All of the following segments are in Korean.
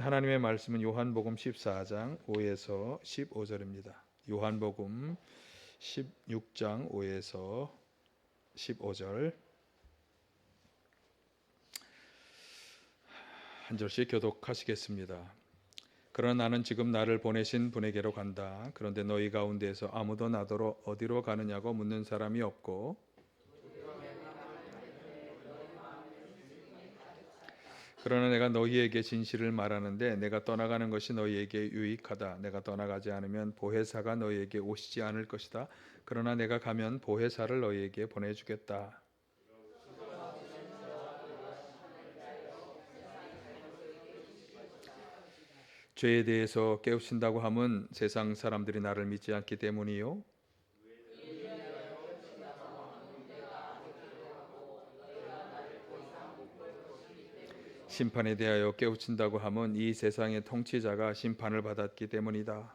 하나님의 말씀은 요한복음 14장 5에서 15절입니다. 요한복음 16장 5에서 15절 한 절씩 교독하시겠습니다. 그러나 나는 지금 나를 보내신 분에게로 간다. 그런데 너희 가운데에서 아무도 나더러 어디로 가느냐고 묻는 사람이 없고 그러나 내가 너희에게 진실을 말하는데 내가 떠나가는 것이 너희에게 유익하다. 내가 떠나가지 않으면 보혜사가 너희에게 오시지 않을 것이다. 그러나 내가 가면 보혜사를 너희에게 보내주겠다. 죄에 대해서 깨우친다고 함은 세상 사람들이 나를 믿지 않기 때문이요. 심판에 대하여 깨우친다고 함은 이 세상의 통치자가 심판을 받았기 때문이다.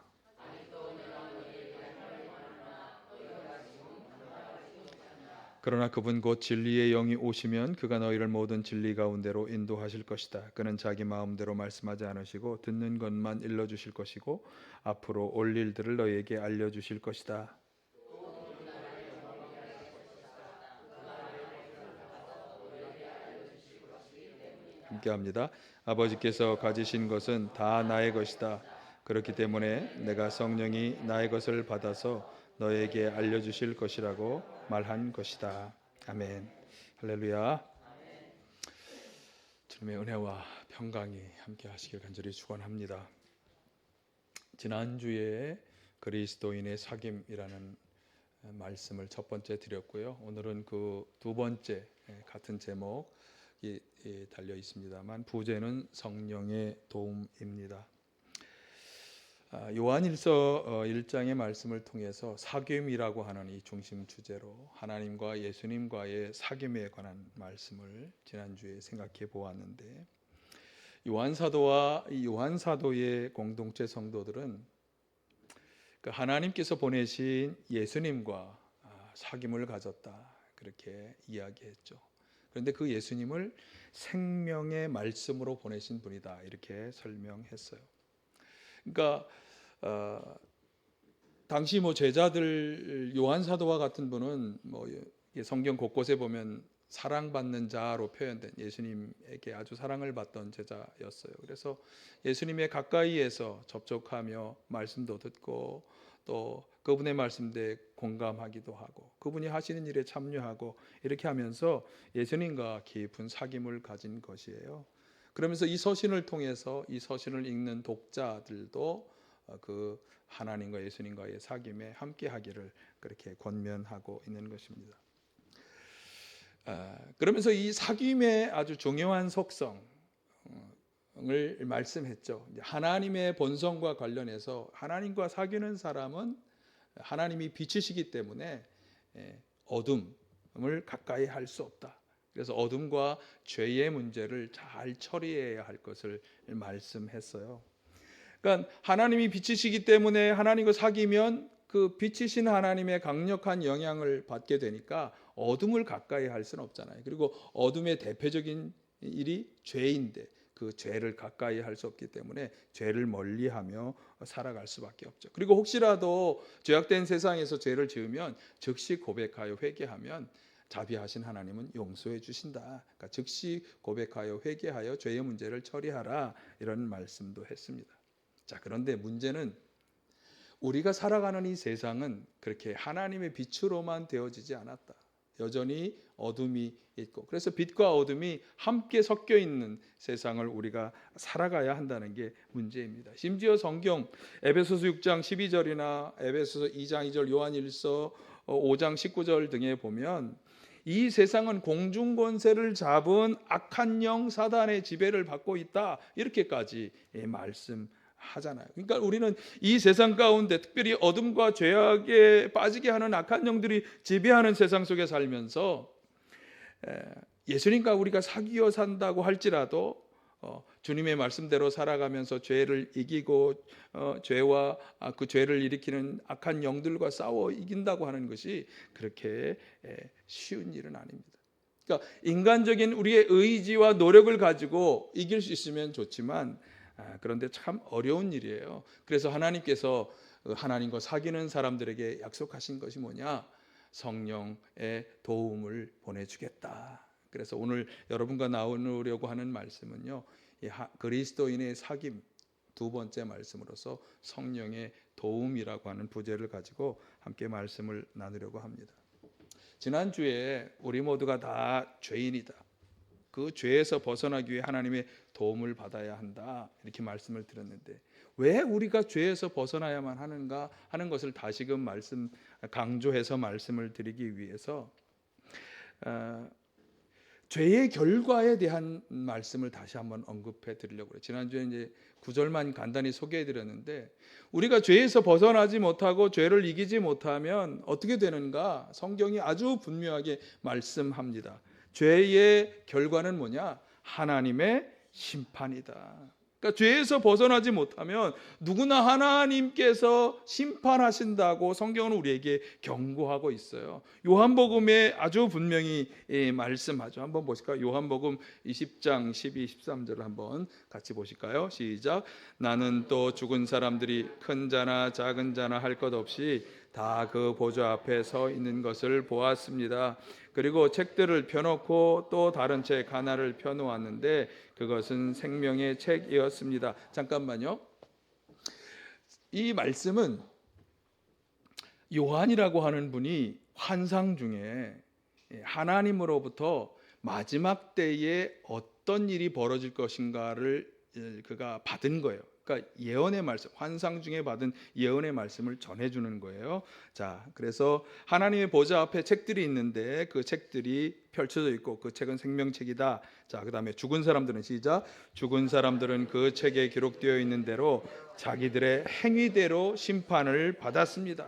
그러나 그분 곧 진리의 영이 오시면 그가 너희를 모든 진리 가운데로 인도하실 것이다. 그는 자기 마음대로 말씀하지 않으시고 듣는 것만 일러 주실 것이고 앞으로 올 일들을 너희에게 알려 주실 것이다. 함께 합니다. 아버지께서 가지신 것은 다 나의 것이다. 그렇기 때문에 내가 성령이 나의 것을 받아서 너에게 알려주실 것이라고 말한 것이다. 아멘. 할렐루야. 주님의 은혜와 평강이 함께 하시길 간절히 축원합니다. 지난주에 그리스도인의 사귐이라는 말씀을 첫 번째 드렸고요. 오늘은 그 두 번째 같은 제목이 달려 있습니다만 부제는 성령의 도움입니다. 아, 요한일서 1장의 말씀을 통해서 사귐이라고 하는 이 중심 주제로 하나님과 예수님과의 사귐에 관한 말씀을 지난주에 생각해 보았는데 요한 사도와 이 요한 사도의 공동체 성도들은 그 하나님께서 보내신 예수님과 아, 사귐을 가졌다 그렇게 이야기했죠. 그런데 그 예수님을 생명의 말씀으로 보내신 분이다 이렇게 설명했어요. 그러니까 어, 당시 뭐 제자들 요한 사도와 같은 분은 뭐 성경 곳곳에 보면 사랑받는 자로 표현된 예수님에게 아주 사랑을 받던 제자였어요. 그래서 예수님의 가까이에서 접촉하며 말씀도 듣고 또 그분의 말씀에 공감하기도 하고 그분이 하시는 일에 참여하고 이렇게 하면서 예수님과 깊은 사귐을 가진 것이에요. 그러면서 이 서신을 통해서 이 서신을 읽는 독자들도 그 하나님과 예수님과의 사귐에 함께하기를 그렇게 권면하고 있는 것입니다. 그러면서 이 사귐의 아주 중요한 속성을 말씀했죠. 하나님의 본성과 관련해서 하나님과 사귀는 사람은 하나님이 빛이시기 때문에 어둠을 가까이 할 수 없다. 그래서 어둠과 죄의 문제를 잘 처리해야 할 것을 말씀했어요. 그러니까 하나님이 빛이시기 때문에 하나님과 사귀면 그 빛이신 하나님의 강력한 영향을 받게 되니까 어둠을 가까이 할 수는 없잖아요. 그리고 어둠의 대표적인 일이 죄인데 그 죄를 가까이 할 수 없기 때문에 죄를 멀리하며 살아갈 수밖에 없죠. 그리고 혹시라도 죄악된 세상에서 죄를 지으면 즉시 고백하여 회개하면 자비하신 하나님은 용서해 주신다. 그러니까 즉시 고백하여 회개하여 죄의 문제를 처리하라 이런 말씀도 했습니다. 자, 그런데 문제는 우리가 살아가는 이 세상은 그렇게 하나님의 빛으로만 되어지지 않았다. 여전히 어둠이 있고 그래서 빛과 어둠이 함께 섞여 있는 세상을 우리가 살아가야 한다는 게 문제입니다. 심지어 성경 에베소서 6장 12절이나 에베소서 2장 2절 요한일서 5장 19절 등에 보면 이 세상은 공중 권세를 잡은 악한 영 사단의 지배를 받고 있다. 이렇게까지 말씀 하잖아요. 그러니까 우리는 이 세상 가운데 특별히 어둠과 죄악에 빠지게 하는 악한 영들이 지배하는 세상 속에 살면서 예수님과 우리가 사귀어 산다고 할지라도 어, 주님의 말씀대로 살아가면서 죄를 이기고 어, 죄와 아, 그 죄를 일으키는 악한 영들과 싸워 이긴다고 하는 것이 그렇게 쉬운 일은 아닙니다. 그러니까 인간적인 우리의 의지와 노력을 가지고 이길 수 있으면 좋지만 아, 그런데 참 어려운 일이에요. 그래서 하나님께서 어, 하나님과 사귀는 사람들에게 약속하신 것이 뭐냐? 성령의 도움을 보내주겠다. 그래서 오늘 여러분과 나누려고 하는 말씀은요, 그리스도인의 사귐 두 번째 말씀으로서 성령의 도움이라고 하는 부제를 가지고 함께 말씀을 나누려고 합니다. 지난 주에 우리 모두가 다 죄인이다. 그 죄에서 벗어나기 위해 하나님의 도움을 받아야 한다. 이렇게 말씀을 드렸는데 왜 우리가 죄에서 벗어나야만 하는가 하는 것을 다시금 말씀 강조해서 말씀을 드리기 위해서 어, 죄의 결과에 대한 말씀을 다시 한번 언급해 드리려고 그래요. 지난주에 이제 구절만 간단히 소개해 드렸는데 우리가 죄에서 벗어나지 못하고 죄를 이기지 못하면 어떻게 되는가? 성경이 아주 분명하게 말씀합니다. 죄의 결과는 뭐냐? 하나님의 심판이다. 그러니까 죄에서 벗어나지 못하면 누구나 하나님께서 심판하신다고 성경은 우리에게 경고하고 있어요. 요한복음에 아주 분명히 예, 말씀하죠. 한번 보실까요? 요한복음 20장 12, 13절을 한번 같이 보실까요? 시작. 나는 또 죽은 사람들이 큰 자나 작은 자나 할 것 없이 다 그 보좌 앞에 서 있는 것을 보았습니다. 그리고 책들을 펴놓고 또 다른 책 하나를 펴놓았는데 그것은 생명의 책이었습니다. 잠깐만요. 이 말씀은 요한이라고 하는 분이 환상 중에 하나님으로부터 마지막 때에 어떤 일이 벌어질 것인가를 그가 받은 거예요. 그러니까 예언의 말씀, 환상 중에 받은 예언의 말씀을 전해 주는 거예요. 자, 그래서 하나님의 보좌 앞에 책들이 있는데 그 책들이 펼쳐져 있고 그 책은 생명책이다. 자, 그다음에 죽은 사람들은 시작. 죽은 사람들은 그 책에 기록되어 있는 대로 자기들의 행위대로 심판을 받았습니다.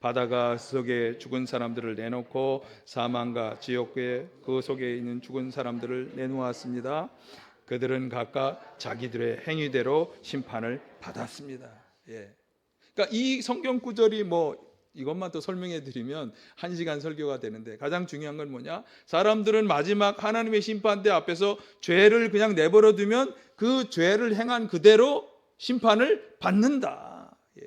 바다가 속에 죽은 사람들을 내놓고 사망과 지옥에 그 속에 있는 죽은 사람들을 내놓았습니다. 그들은 각각 자기들의 행위대로 심판을 받았습니다. 예. 그러니까 이 성경 구절이 뭐 이것만 또 설명해 드리면 한 시간 설교가 되는데 가장 중요한 건 뭐냐? 사람들은 마지막 하나님의 심판대 앞에서 죄를 그냥 내버려 두면 그 죄를 행한 그대로 심판을 받는다. 예.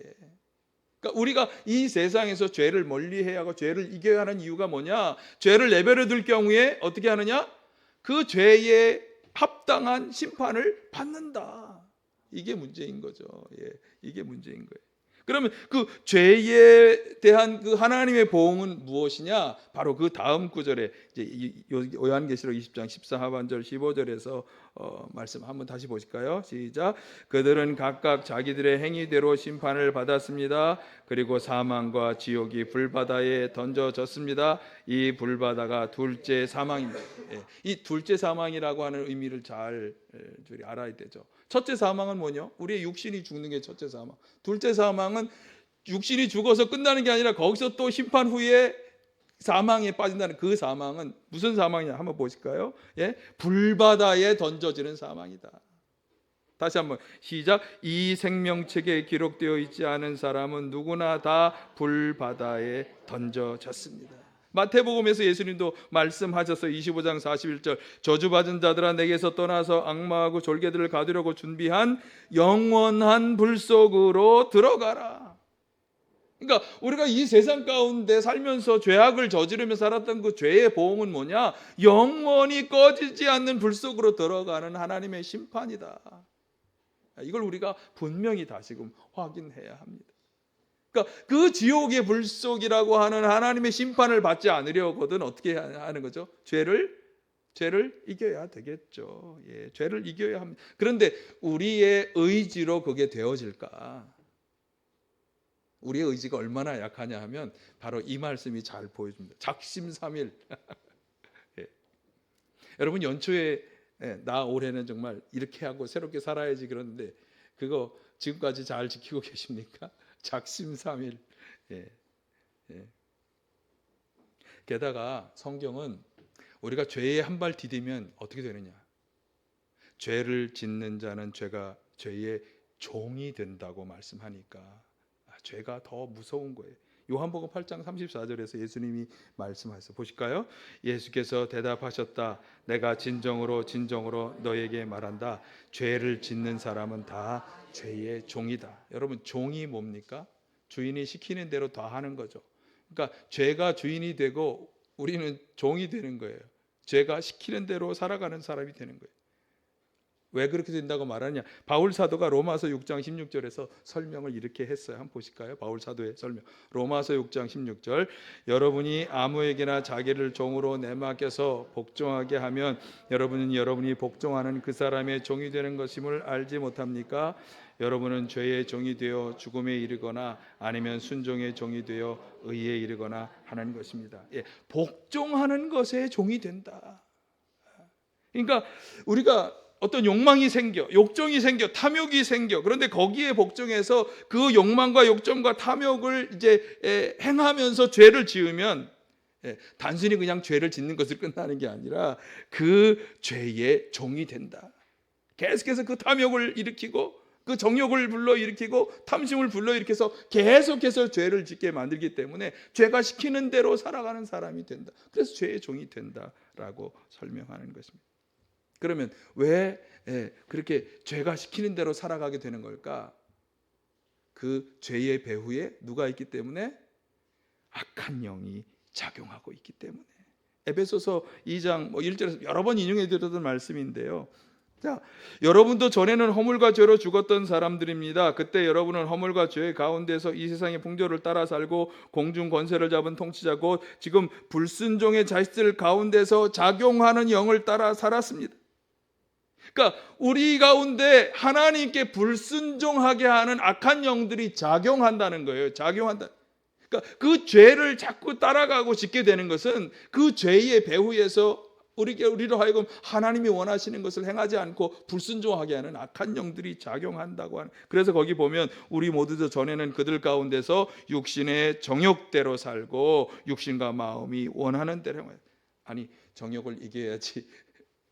그러니까 우리가 이 세상에서 죄를 멀리해야 하고 죄를 이겨야 하는 이유가 뭐냐? 죄를 내버려 둘 경우에 어떻게 하느냐? 그 죄의 합당한 심판을 받는다. 이게 문제인 거죠. 예, 이게 문제인 거예요. 그러면 그 죄에 대한 그 하나님의 보응은 무엇이냐? 바로 그 다음 구절에 이제 요한계시록 20장 14 하반절 15절에서 어, 말씀 한번 다시 보실까요? 시작. 그들은 각각 자기들의 행위대로 심판을 받았습니다. 그리고 사망과 지옥이 불바다에 던져졌습니다. 이 불바다가 둘째 사망입니다. 예, 이 둘째 사망이라고 하는 의미를 잘 예, 알아야 되죠. 첫째 사망은 뭐냐? 우리의 육신이 죽는 게 첫째 사망. 둘째 사망은 육신이 죽어서 끝나는 게 아니라 거기서 또 심판 후에 사망에 빠진다는 그 사망은 무슨 사망이냐 한번 보실까요? 예? 불바다에 던져지는 사망이다. 다시 한번 시작. 이 생명책에 기록되어 있지 않은 사람은 누구나 다 불바다에 던져졌습니다. 마태복음에서 예수님도 말씀하셔서 25장 41절 저주받은 자들아 내게서 떠나서 악마하고 졸개들을 가두려고 준비한 영원한 불 속으로 들어가라. 그러니까 우리가 이 세상 가운데 살면서 죄악을 저지르며 살았던 그 죄의 보응은 뭐냐? 영원히 꺼지지 않는 불 속으로 들어가는 하나님의 심판이다. 이걸 우리가 분명히 다시금 확인해야 합니다. 그러니까 그 지옥의 불 속이라고 하는 하나님의 심판을 받지 않으려거든 어떻게 하는 거죠? 죄를 죄를 이겨야 되겠죠. 예, 죄를 이겨야 합니다. 그런데 우리의 의지로 그게 되어질까? 우리의 의지가 얼마나 약하냐 하면 바로 이 말씀이 잘 보여줍니다. 작심삼일. 예. 여러분 연초에 예, 나 올해는 정말 이렇게 하고 새롭게 살아야지 그러는데 그거 지금까지 잘 지키고 계십니까? 작심삼일. 예. 예. 게다가 성경은 우리가 죄에 한 발 디디면 어떻게 되느냐? 죄를 짓는 자는 죄가 죄의 종이 된다고 말씀하니까 아, 죄가 더 무서운 거예요. 요한복음 8장 34절에서 예수님이 말씀하세요. 보실까요? 예수께서 대답하셨다. 내가 진정으로 진정으로 너에게 말한다. 죄를 짓는 사람은 다 죄의 종이다. 여러분 종이 뭡니까? 주인이 시키는 대로 다 하는 거죠. 그러니까 죄가 주인이 되고 우리는 종이 되는 거예요. 죄가 시키는 대로 살아가는 사람이 되는 거예요. 왜 그렇게 된다고 말하냐? 바울 사도가 로마서 6장 16절에서 설명을 이렇게 했어요. 한번 보실까요? 바울 사도의 설명. 로마서 6장 16절. 여러분이 아무에게나 자기를 종으로 내맡겨서 복종하게 하면 여러분은 여러분이 복종하는 그 사람의 종이 되는 것임을 알지 못합니까? 여러분은 죄의 종이 되어 죽음에 이르거나 아니면 순종의 종이 되어 의에 이르거나 하는 것입니다. 예, 복종하는 것에 종이 된다. 그러니까 우리가 어떤 욕망이 생겨, 욕정이 생겨, 탐욕이 생겨. 그런데 거기에 복종해서 그 욕망과 욕정과 탐욕을 이제 에, 행하면서 죄를 지으면 예, 단순히 그냥 죄를 짓는 것을 끝나는 게 아니라 그 죄의 종이 된다. 계속해서 그 탐욕을 일으키고 그 정욕을 불러 일으키고 탐심을 불러 일으켜서 계속해서 죄를 짓게 만들기 때문에 죄가 시키는 대로 살아가는 사람이 된다. 그래서 죄의 종이 된다라고 설명하는 것입니다. 그러면 왜 예, 그렇게 죄가 시키는 대로 살아가게 되는 걸까? 그 죄의 배후에 누가 있기 때문에 악한 영이 작용하고 있기 때문에. 에베소서 2장 뭐 1절에서 여러 번 인용해 드렸던 말씀인데요. 자, 여러분도 전에는 허물과 죄로 죽었던 사람들입니다. 그때 여러분은 허물과 죄 가운데서 이 세상의 풍조를 따라 살고 공중 권세를 잡은 통치자고 지금 불순종의 자식들 가운데서 작용하는 영을 따라 살았습니다. 그러니까 우리 가운데 하나님께 불순종하게 하는 악한 영들이 작용한다는 거예요. 작용한다. 그러니까 그 죄를 자꾸 따라가고 짓게 되는 것은 그 죄의 배후에서 우리게 우리로 하여금 하나님이 원하시는 것을 행하지 않고 불순종하게 하는 악한 영들이 작용한다고 하는. 그래서 거기 보면 우리 모두도 전에는 그들 가운데서 육신의 정욕대로 살고 육신과 마음이 원하는 대로. 아니 정욕을 이겨야지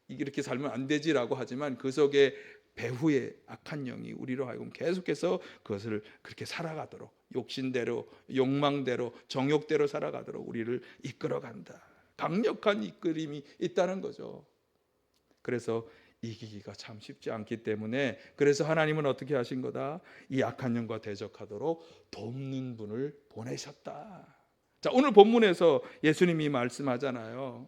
이렇게 살면 안 되지라고 하지만 그 속에 배후에 악한 영이 우리로 하여금 계속해서 그것을 그렇게 살아가도록 욕심대로 욕망대로 정욕대로 살아가도록 우리를 이끌어간다. 강력한 이끌림이 있다는 거죠. 그래서 이기기가 참 쉽지 않기 때문에 그래서 하나님은 어떻게 하신 거다? 이 악한 영과 대적하도록 돕는 분을 보내셨다. 자, 오늘 본문에서 예수님이 말씀하잖아요.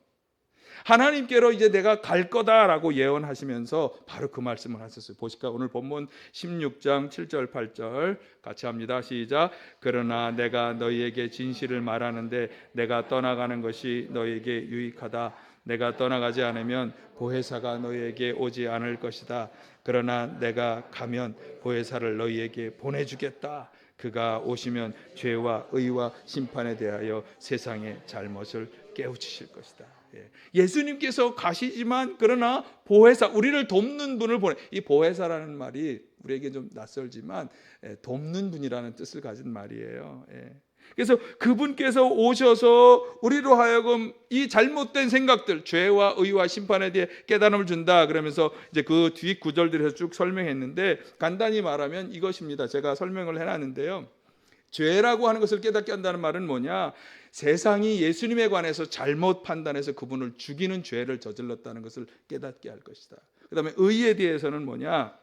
하나님께로 이제 내가 갈 거다라고 예언하시면서 바로 그 말씀을 하셨어요. 보실까? 오늘 본문 16장 7절 8절 같이 합니다. 시작. 그러나 내가 너희에게 진실을 말하는데 내가 떠나가는 것이 너희에게 유익하다. 내가 떠나가지 않으면 보혜사가 너희에게 오지 않을 것이다. 그러나 내가 가면 보혜사를 너희에게 보내주겠다. 그가 오시면 죄와 의와 심판에 대하여 세상의 잘못을 깨우치실 것이다. 예. 예수님께서 가시지만 그러나 보혜사 우리를 돕는 분을 보내 이 보혜사라는 말이 우리에게 좀 낯설지만 예, 돕는 분이라는 뜻을 가진 말이에요. 예. 그래서 그분께서 오셔서 우리로 하여금 이 잘못된 생각들, 죄와 의와 심판에 대해 깨달음을 준다. 그러면서 이제 그뒤 구절들에서 쭉 설명했는데 간단히 말하면 이것입니다. 제가 설명을 해놨는데요. 죄라고 하는 것을 깨닫게 한다는 말은 뭐냐? 세상이 예수님에 관해서 잘못 판단해서 그분을 죽이는 죄를 저질렀다는 것을 깨닫게 할 것이다. 그 다음에 의에 대해서는 뭐냐?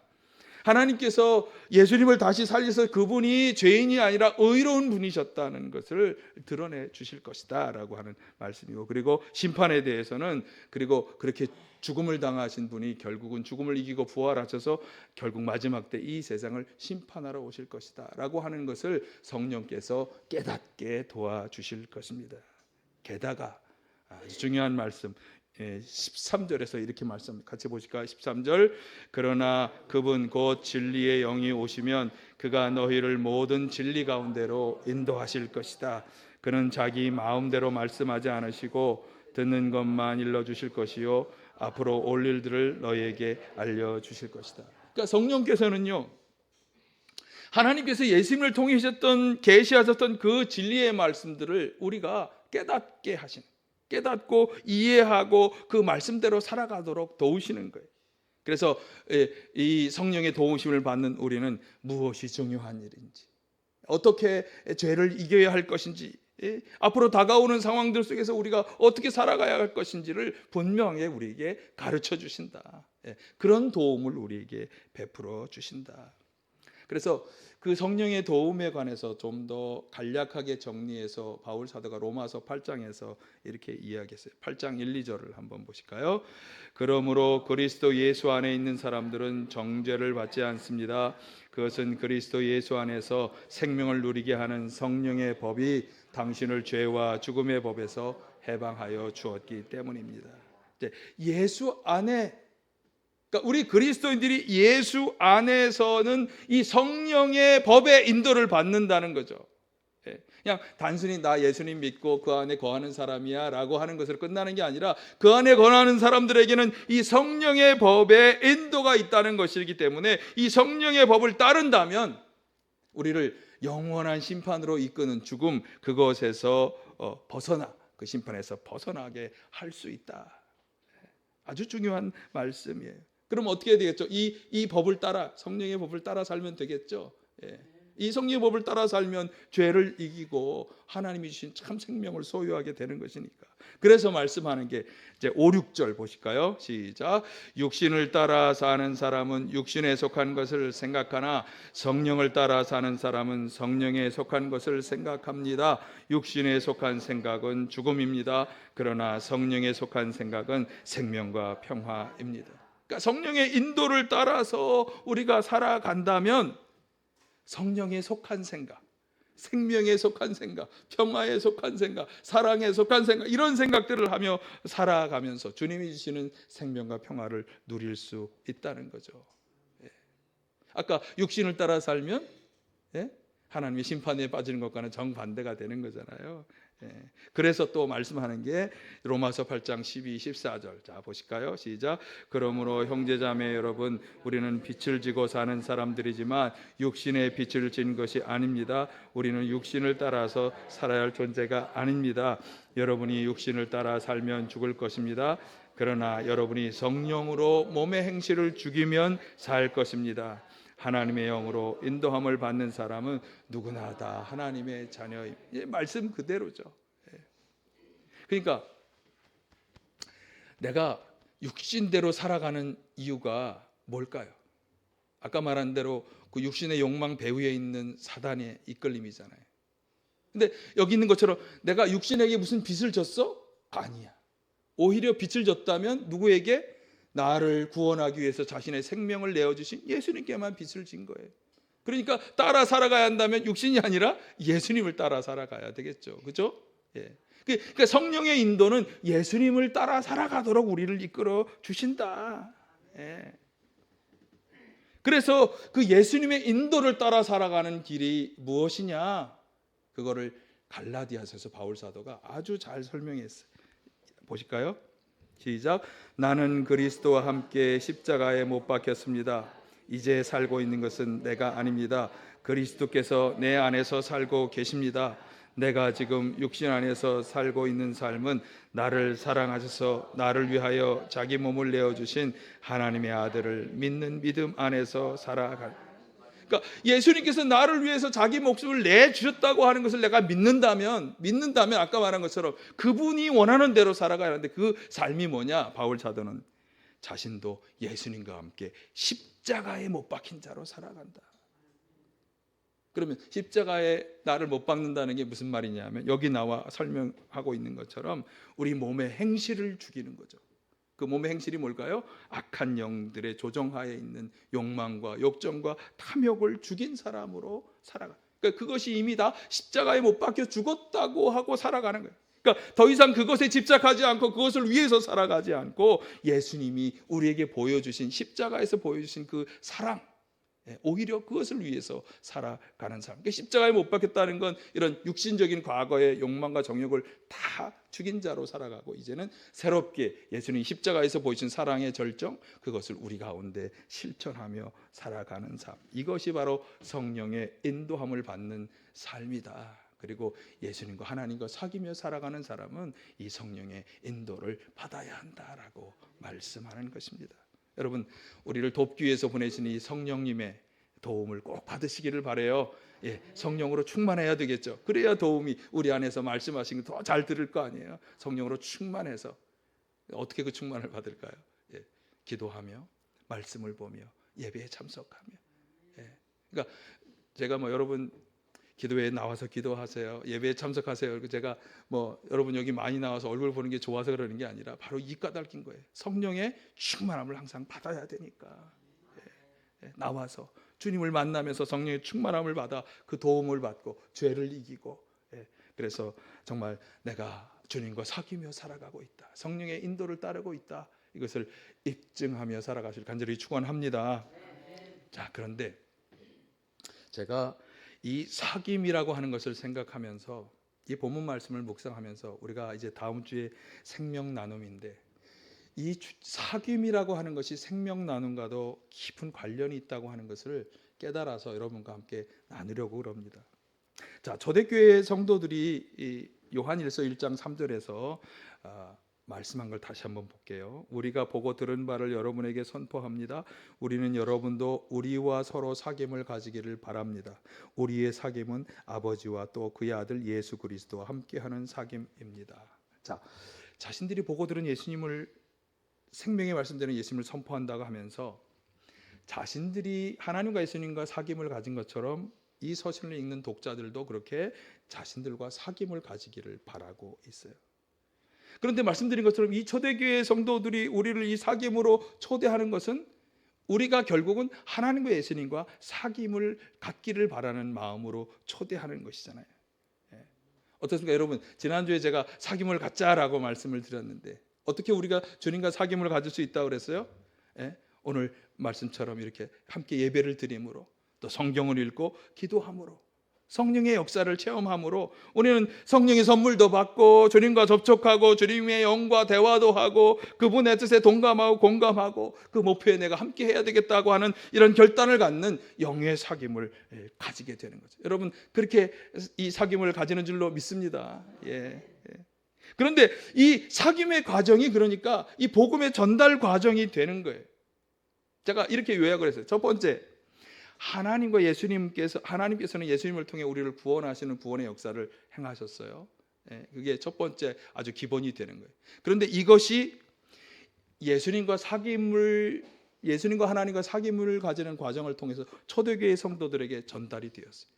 하나님께서 예수님을 다시 살려서 그분이 죄인이 아니라 의로운 분이셨다는 것을 드러내 주실 것이다 라고 하는 말씀이고 그리고 심판에 대해서는 그리고 그렇게 죽음을 당하신 분이 결국은 죽음을 이기고 부활하셔서 결국 마지막 때 이 세상을 심판하러 오실 것이다 라고 하는 것을 성령께서 깨닫게 도와주실 것입니다. 게다가 아주 중요한 말씀 13절에서 이렇게 말씀 같이 보실까? 13절 그러나 그분 곧 진리의 영이 오시면 그가 너희를 모든 진리 가운데로 인도하실 것이다. 그는 자기 마음대로 말씀하지 않으시고 듣는 것만 일러 주실 것이요 앞으로 올 일들을 너희에게 알려 주실 것이다. 그러니까 성령께서는요. 하나님께서 예수님을 통해 하셨던 계시하셨던 그 진리의 말씀들을 우리가 깨닫게 하신 깨닫고 이해하고 그 말씀대로 살아가도록 도우시는 거예요. 그래서 이 성령의 도우심을 받는 우리는 무엇이 중요한 일인지 어떻게 죄를 이겨야 할 것인지 예? 앞으로 다가오는 상황들 속에서 우리가 어떻게 살아가야 할 것인지를 분명하게 우리에게 가르쳐 주신다. 예, 그런 도움을 우리에게 베풀어 주신다. 그래서 그 성령의 도움에 관해서 좀 더 간략하게 정리해서 바울 사도가 로마서 8장에서 이렇게 이야기했어요. 8장 1, 2절을 한번 보실까요? 그러므로 그리스도 예수 안에 있는 사람들은 정죄를 받지 않습니다. 그것은 그리스도 예수 안에서 생명을 누리게 하는 성령의 법이 당신을 죄와 죽음의 법에서 해방하여 주었기 때문입니다. 예수 안에 그러니까 우리 그리스도인들이 예수 안에서는 이 성령의 법의 인도를 받는다는 거죠. 예, 그냥 단순히 나 예수님 믿고 그 안에 거하는 사람이야 라고 하는 것으로 끝나는 게 아니라 그 안에 거하는 사람들에게는 이 성령의 법의 인도가 있다는 것이기 때문에 이 성령의 법을 따른다면 우리를 영원한 심판으로 이끄는 죽음 그것에서 어, 벗어나 그 심판에서 벗어나게 할 수 있다. 아주 중요한 말씀이에요. 그럼 어떻게 해야 되겠죠? 이, 이 법을 따라 성령의 법을 따라 살면 되겠죠. 예. 이 성령의 법을 따라 살면 죄를 이기고 하나님이 주신 참 생명을 소유하게 되는 것이니까. 그래서 말씀하는 게 이제 5, 6절 보실까요? 시작. 육신을 따라 사는 사람은 육신에 속한 것을 생각하나 성령을 따라 사는 사람은 성령에 속한 것을 생각합니다. 육신에 속한 생각은 죽음입니다. 그러나 성령에 속한 생각은 생명과 평화입니다. 그러니까 성령의 인도를 따라서 우리가 살아간다면 성령에 속한 생각, 생명에 속한 생각, 평화에 속한 생각, 사랑에 속한 생각 이런 생각들을 하며 살아가면서 주님이 주시는 생명과 평화를 누릴 수 있다는 거죠. 예. 아까 육신을 따라 살면 예? 하나님의 심판에 빠지는 것과는 정반대가 되는 거잖아요. 예. 그래서 또 말씀하는 게 로마서 8장 12, 14절. 자, 보실까요? 시작. 그러므로 형제자매 여러분, 우리는 빛을 지고 사는 사람들이지만 육신의 빛을 진 것이 아닙니다. 우리는 육신을 따라서 살아야 할 존재가 아닙니다. 여러분이 육신을 따라 살면 죽을 것입니다. 그러나 여러분이 성령으로 몸의 행실을 죽이면 살 것입니다. 하나님의 영으로 인도함을 받는 사람은 누구나 다 하나님의 자녀. 예, 말씀 그대로죠. 예. 그러니까 내가 육신대로 살아가는 이유가 뭘까요? 아까 말한 대로 그 육신의 욕망 배후에 있는 사단의 이끌림이잖아요. 근데 여기 있는 것처럼 내가 육신에게 무슨 빚을 졌어? 아니야. 오히려 빚을 졌다면 누구에게 나를 구원하기 위해서 자신의 생명을 내어 주신 예수님께만 빚을 진 거예요. 그러니까 따라 살아가야 한다면 육신이 아니라 예수님을 따라 살아가야 되겠죠. 그죠? 예. 그러니까 성령의 인도는 예수님을 따라 살아가도록 우리를 이끌어 주신다. 예. 그래서 그 예수님의 인도를 따라 살아가는 길이 무엇이냐? 그거를 갈라디아서에서 바울 사도가 아주 잘 설명했어요. 보실까요? 시작. 나는 그리스도와 함께 십자가에 못 박혔습니다. 이제 살고 있는 것은 내가 아닙니다. 그리스도께서 내 안에서 살고 계십니다. 내가 지금 육신 안에서 살고 있는 삶은 나를 사랑하셔서 나를 위하여 자기 몸을 내어 주신 하나님의 아들을 믿는 믿음 안에서 살아갈 그러니까 예수님께서 나를 위해서 자기 목숨을 내 주셨다고 하는 것을 내가 믿는다면 믿는다면 아까 말한 것처럼 그분이 원하는 대로 살아가야 하는데 그 삶이 뭐냐? 바울 사도는 자신도 예수님과 함께 십자가에 못 박힌 자로 살아간다. 그러면 십자가에 나를 못 박는다는 게 무슨 말이냐면 여기 나와 설명하고 있는 것처럼 우리 몸의 행실을 죽이는 거죠. 그 몸의 행실이 뭘까요? 악한 영들의 조정하에 있는 욕망과 욕정과 탐욕을 죽인 사람으로 살아가. 그러니까 그것이 이미 다 십자가에 못 박혀 죽었다고 하고 살아가는 거예요. 그러니까 더 이상 그것에 집착하지 않고 그것을 위해서 살아가지 않고 예수님이 우리에게 보여주신 십자가에서 보여주신 그 사랑, 예, 오히려 그것을 위해서 살아가는 사람. 그러니까 십자가에 못 박혔다는 건 이런 육신적인 과거의 욕망과 정욕을 다 죽인 자로 살아가고 이제는 새롭게 예수님 십자가에서 보이신 사랑의 절정 그것을 우리 가운데 실천하며 살아가는 삶. 이것이 바로 성령의 인도함을 받는 삶이다. 그리고 예수님과 하나님과 사귀며 살아가는 사람은 이 성령의 인도를 받아야 한다라고 말씀하는 것입니다. 여러분 우리를 돕기 위해서 보내신 이 성령님의 도움을 꼭 받으시기를 바래요. 예, 성령으로 충만해야 되겠죠. 그래야 도움이 우리 안에서 말씀하신 더잘 들을 거 아니에요. 성령으로 충만해서 어떻게 그 충만을 받을까요? 예, 기도하며 말씀을 보며 예배에 참석하며. 예, 그러니까 제가 뭐 여러분 기도회에 나와서 기도하세요. 예배에 참석하세요. 그리고 제가 뭐 여러분 여기 많이 나와서 얼굴 보는 게 좋아서 그러는 게 아니라 바로 이 까닭인 거예요. 성령의 충만함을 항상 받아야 되니까. 예, 예, 나와서 주님을 만나면서 성령의 충만함을 받아 그 도움을 받고 죄를 이기고 예, 그래서 정말 내가 주님과 사귀며 살아가고 있다. 성령의 인도를 따르고 있다. 이것을 입증하며 살아가실 간절히 축원합니다. 자, 그런데 제가 이 사귐이라고 하는 것을 생각하면서 이 본문 말씀을 묵상하면서 우리가 이제 다음 주에 생명 나눔인데 이 주- 사귐이라고 하는 것이 생명 나눔과도 깊은 관련이 있다고 하는 것을 깨달아서 여러분과 함께 나누려고 그럽니다. 자, 초대교회 성도들이 이 요한일서 1장 3절에서 아, 말씀한 걸 다시 한번 볼게요. 우리가 보고 들은 바를 여러분에게 선포합니다. 우리는 여러분도 우리와 서로 사귐을 가지기를 바랍니다. 우리의 사귐은 아버지와 또 그의 아들 예수 그리스도와 함께하는 사귐입니다. 자, 자신들이 보고 들은 예수님을 생명의 말씀되는 예수님을 선포한다고 하면서 자신들이 하나님과 예수님과 사귐을 가진 것처럼 이 서신을 읽는 독자들도 그렇게 자신들과 사귐을 가지기를 바라고 있어요. 그런데 말씀드린 것처럼 이 초대교회 성도들이 우리를 이 사귐으로 초대하는 것은 우리가 결국은 하나님과 예수님과 사귐을 갖기를 바라는 마음으로 초대하는 것이잖아요. 예. 어떻습니까, 여러분? 지난주에 제가 사귐을 갖자라고 말씀을 드렸는데 어떻게 우리가 주님과 사귐을 가질 수 있다고 그랬어요? 예? 오늘 말씀처럼 이렇게 함께 예배를 드림으로 또 성경을 읽고 기도함으로 성령의 역사를 체험함으로 우리는 성령의 선물도 받고 주님과 접촉하고 주님의 영과 대화도 하고 그분의 뜻에 동감하고 공감하고 그 목표에 내가 함께 해야 되겠다고 하는 이런 결단을 갖는 영의 사귐을 예, 가지게 되는 거죠. 여러분 그렇게 이 사귐을 가지는 줄로 믿습니다. 예. 예. 그런데 이 사귐의 과정이 그러니까 이 복음의 전달 과정이 되는 거예요. 제가 이렇게 요약을 했어요. 첫 번째, 하나님과 예수님께서 하나님께서는 예수님을 통해 우리를 구원하시는 구원의 역사를 행하셨어요. 예, 그게 첫 번째 아주 기본이 되는 거예요. 그런데 이것이 예수님과 사귐을 예수님과 하나님과 사귐을 가지는 과정을 통해서 초대교회 성도들에게 전달이 되었어요.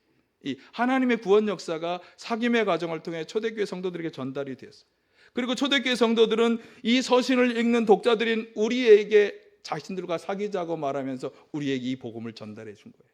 이 하나님의 구원 역사가 사귐의 과정을 통해 초대교회 성도들에게 전달이 되었어요. 그리고 초대교회 성도들은 이 서신을 읽는 독자들인 우리에게 자신들과 사귀자고 말하면서 우리에게 이 복음을 전달해 준 거예요.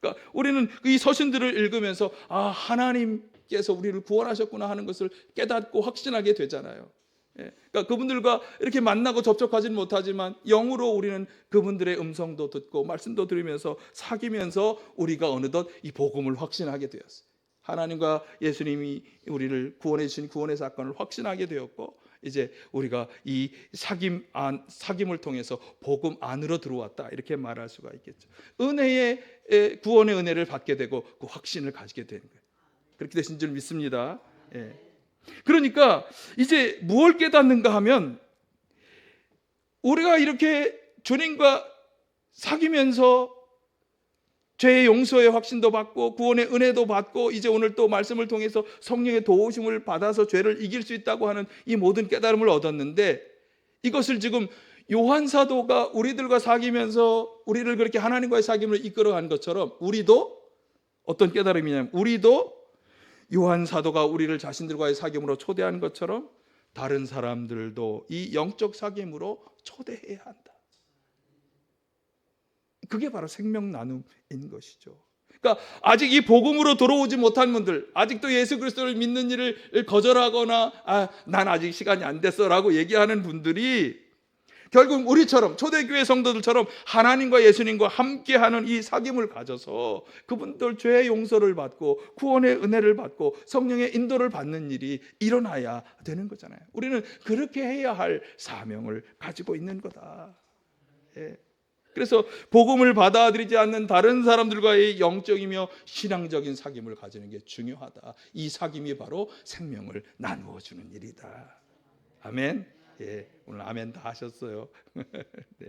그러니까 우리는 이 서신들을 읽으면서 아 하나님께서 우리를 구원하셨구나 하는 것을 깨닫고 확신하게 되잖아요. 예, 그러니까 그분들과 이렇게 만나고 접촉하지는 못하지만 영으로 우리는 그분들의 음성도 듣고 말씀도 들으면서 사귀면서 우리가 어느덧 이 복음을 확신하게 되었어요. 하나님과 예수님이 우리를 구원해 주신 구원의 사건을 확신하게 되었고 이제 우리가 이 사귐 안 사귐을 통해서 복음 안으로 들어왔다 이렇게 말할 수가 있겠죠. 은혜의 에, 구원의 은혜를 받게 되고 그 확신을 가지게 되는 거예요. 그렇게 되신 줄 믿습니다. 예. 그러니까 이제 무엇을 깨닫는가 하면 우리가 이렇게 주님과 사귀면서 죄의 용서의 확신도 받고 구원의 은혜도 받고 이제 오늘 또 말씀을 통해서 성령의 도우심을 받아서 죄를 이길 수 있다고 하는 이 모든 깨달음을 얻었는데 이것을 지금 요한 사도가 우리들과 사귀면서 우리를 그렇게 하나님과의 사귐을 이끌어 간 것처럼 우리도 어떤 깨달음이냐면 우리도 요한 사도가 우리를 자신들과의 사귐으로 초대한 것처럼 다른 사람들도 이 영적 사귐으로 초대해야 한다. 그게 바로 생명 나눔인 것이죠. 그러니까 아직 이 복음으로 들어오지 못한 분들, 아직도 예수 그리스도를 믿는 일을 거절하거나 아, 난 아직 시간이 안 됐어라고 얘기하는 분들이 결국 우리처럼 초대교회 성도들처럼 하나님과 예수님과 함께하는 이 사귐을 가져서 그분들 죄의 용서를 받고 구원의 은혜를 받고 성령의 인도를 받는 일이 일어나야 되는 거잖아요. 우리는 그렇게 해야 할 사명을 가지고 있는 거다. 예. 그래서 복음을 받아들이지 않는 다른 사람들과의 영적이며 신앙적인 사귐을 가지는 게 중요하다. 이 사귐이 바로 생명을 나누어 주는 일이다. 아멘. 예, 오늘 아멘 다 하셨어요. 네.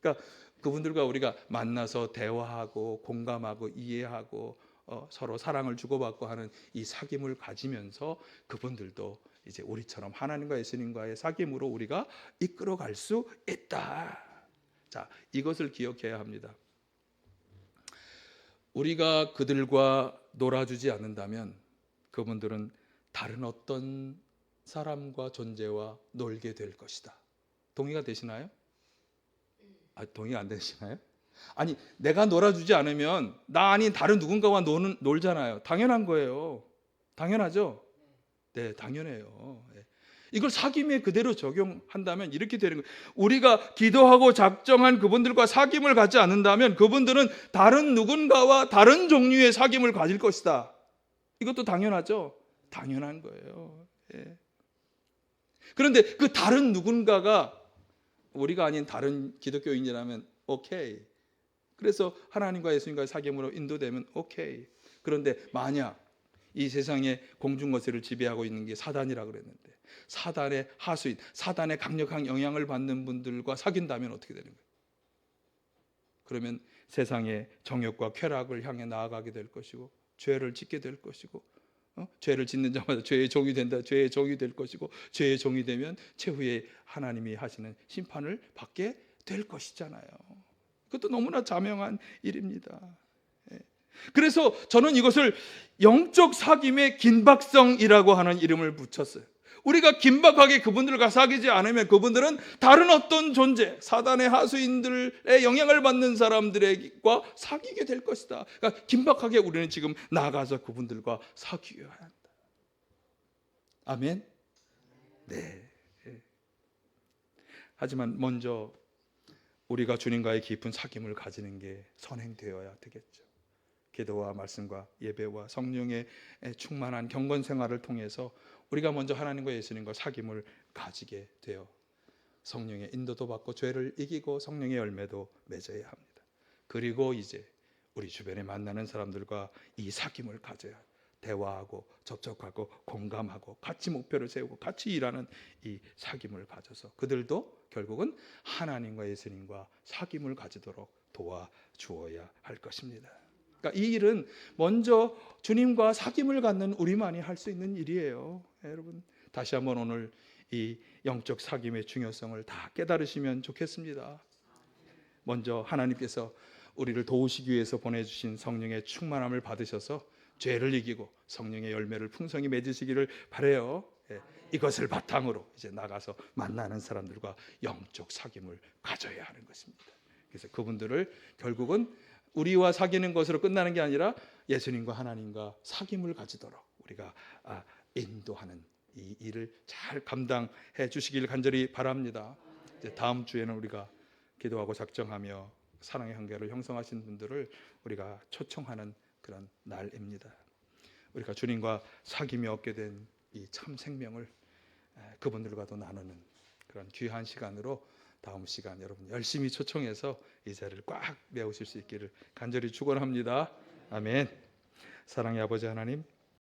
그러니까 그분들과 우리가 만나서 대화하고 공감하고 이해하고 어, 서로 사랑을 주고받고 하는 이 사귐을 가지면서 그분들도 이제 우리처럼 하나님과 예수님과의 사귐으로 우리가 이끌어갈 수 있다. 자, 이것을 기억해야 합니다. 우리가 그들과 놀아주지 않는다면 그분들은 다른 어떤 사람과 존재와 놀게 될 것이다. 동의가 되시나요? 아, 동의가 안 되시나요? 아니, 내가 놀아주지 않으면 나 아닌 다른 누군가와 노는, 놀잖아요. 당연한 거예요. 당연하죠? 네, 당연해요. 예. 이걸 사귐에 그대로 적용한다면 이렇게 되는 거예요. 우리가 기도하고 작정한 그분들과 사귐을 갖지 않는다면 그분들은 다른 누군가와 다른 종류의 사귐을 가질 것이다. 이것도 당연하죠. 당연한 거예요. 예. 그런데 그 다른 누군가가 우리가 아닌 다른 기독교인이라면 오케이. 그래서 하나님과 예수님과의 사귐으로 인도되면 오케이. 그런데 만약 이 세상에 공중 거세를 지배하고 있는 게 사단이라 그랬는데 사단의 하수인, 사단의 강력한 영향을 받는 분들과 사귄다면 어떻게 되는 거예요? 그러면 세상의 정욕과 쾌락을 향해 나아가게 될 것이고 죄를 짓게 될 것이고 어? 죄를 짓는 자마다 죄의 종이 된다. 죄의 종이 될 것이고 죄의 종이 되면 최후에 하나님이 하시는 심판을 받게 될 것이잖아요. 그것도 너무나 자명한 일입니다. 예. 그래서 저는 이것을 영적 사귐의 긴박성이라고 하는 이름을 붙였어요. 우리가 긴박하게 그분들과 사귀지 않으면 그분들은 다른 어떤 존재, 사단의 하수인들의 영향을 받는 사람들과 사귀게 될 것이다. 그러니까 긴박하게 우리는 지금 나가서 그분들과 사귀어야 한다. 아멘. 네. 예. 하지만 먼저 우리가 주님과의 깊은 사귐을 가지는 게 선행되어야 되겠죠. 기도와 말씀과 예배와 성령의 충만한 경건 생활을 통해서 우리가 먼저 하나님과 예수님과 사귐을 가지게 되어 성령의 인도도 받고 죄를 이기고 성령의 열매도 맺어야 합니다. 그리고 이제 우리 주변에 만나는 사람들과 이 사귐을 가져야 대화하고 접촉하고 공감하고 같이 목표를 세우고 같이 일하는 이 사귐을 가져서 그들도 결국은 하나님과 예수님과 사귐을 가지도록 도와주어야 할 것입니다. 그러니까 이 일은 먼저 주님과 사귐을 갖는 우리만이 할 수 있는 일이에요. 여러분 다시 한번 오늘 이 영적 사귐의 중요성을 다 깨달으시면 좋겠습니다. 먼저 하나님께서 우리를 도우시기 위해서 보내주신 성령의 충만함을 받으셔서 죄를 이기고 성령의 열매를 풍성히 맺으시기를 바래요. 예, 이것을 바탕으로 이제 나가서 만나는 사람들과 영적 사귐을 가져야 하는 것입니다. 그래서 그분들을 결국은 우리와 사귀는 것으로 끝나는 게 아니라 예수님과 하나님과 사귐을 가지도록 우리가 아, 인도하는 이 일을 잘 감당해 주시길 간절히 바랍니다. 이제 다음 주에는 우리가 기도하고 작정하며 사랑의 관계를 형성하신 분들을 우리가 초청하는 그런 날입니다. 우리가 주님과 사귐이 얻게 된 이 참 생명을 그분들과도 나누는 그런 귀한 시간으로 다음 시간 여러분 열심히 초청해서 이 자리를 꽉 메우실 수 있기를 간절히 축원합니다. 아멘. 사랑의 아버지 하나님